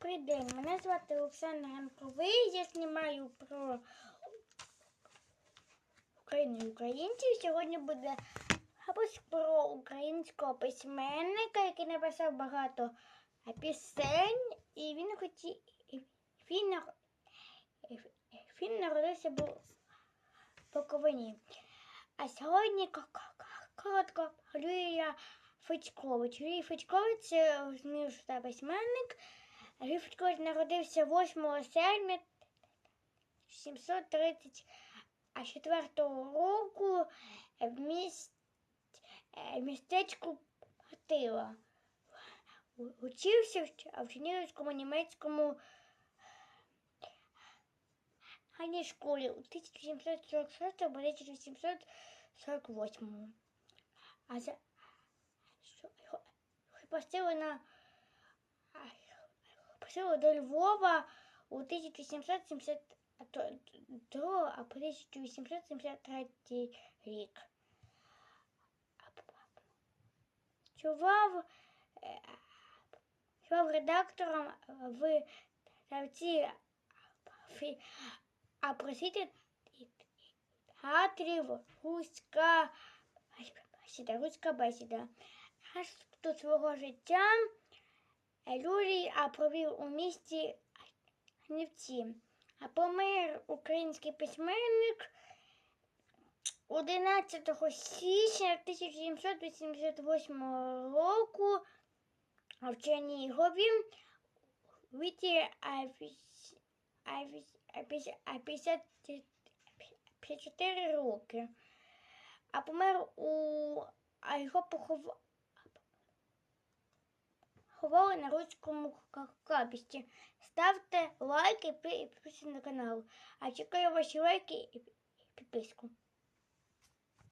Добрий день, мене звати Оксана Ганковий. Я знімаю про Україну і українців. Сьогодні буде про українського письменника, який написав багато пісень, і він хотів. Він, він народився бу- в Буковині. А сьогодні ко- ко- ко- коротко Юрія Федькович. Юрій Федькович це письменник. Юрій народився 8 серпня 734 року в, міст, в містечку Гатила. Учився в Чернігівському німецькому ганній школі у 1746 або 1848. А за що його посили на посили до Львова у 1772 а по 1873 рік. Чував, е, чував редактором в тавці а просити театрів Руська Руська бесіда. Аж до свого життя Юрій а, провів у місті Гнівці. А помер український письменник 11 січня 1788 року в Чернігові у віці а, віс- а, віс- а, п'ятдесят- а, 50 54 роки. А помер у а його поховали ховали на руському ка- капісті. Ставте лайки і підписуйтесь на канал. А чекаю ваші лайки і підписку.